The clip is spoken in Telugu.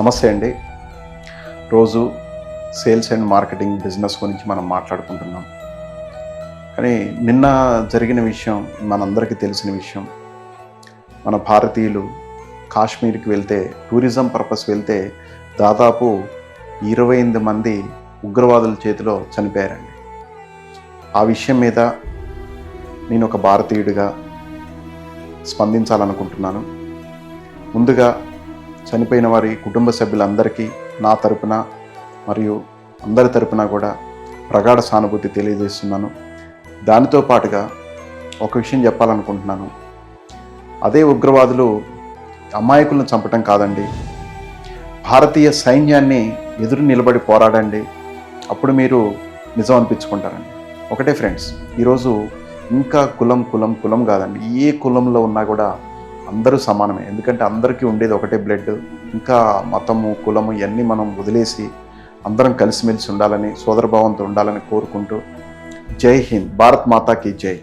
నమస్తే అండి. రోజు సేల్స్ అండ్ మార్కెటింగ్ బిజినెస్ గురించి మనం మాట్లాడుకుంటున్నాం. కానీ నిన్న జరిగిన విషయం మనందరికీ తెలిసిన విషయం. మన భారతీయులు కాశ్మీర్కి వెళ్తే టూరిజం పర్పస్ వెళ్తే దాదాపు ఇరవై ఎనిమిది మంది ఉగ్రవాదుల చేతిలో చనిపోయారండి. ఆ విషయం మీద నేను ఒక భారతీయుడిగా స్పందించాలనుకుంటున్నాను. ముందుగా చనిపోయిన వారి కుటుంబ సభ్యులందరికీ నా తరపున మరియు అందరి తరపున కూడా ప్రగాఢ సానుభూతి తెలియజేస్తున్నాను. దానితో పాటుగా ఒక విషయం చెప్పాలనుకుంటున్నాను. అదే ఉగ్రవాదులు అమాయకులను చంపటం కాదండి. భారతీయ సైన్యాన్ని ఎదురు నిలబడి పోరాడండి. అప్పుడు మీరు నిజం అనిపించుకుంటారండి. ఒకటే ఫ్రెండ్స్ ఈరోజు ఇంకా కులం కులం కులం కాదండి. ఏ కులంలో ఉన్నా కూడా అందరూ సమానమే. ఎందుకంటే అందరికీ ఉండేది ఒకటే బ్లడ్ ఇంకా మతము కులము ఇవన్నీ మనం వదిలేసి అందరం కలిసిమెలిసి ఉండాలని సోదరభావంతో ఉండాలని కోరుకుంటూ జై హింద్. భారత్ మాతాకి జై.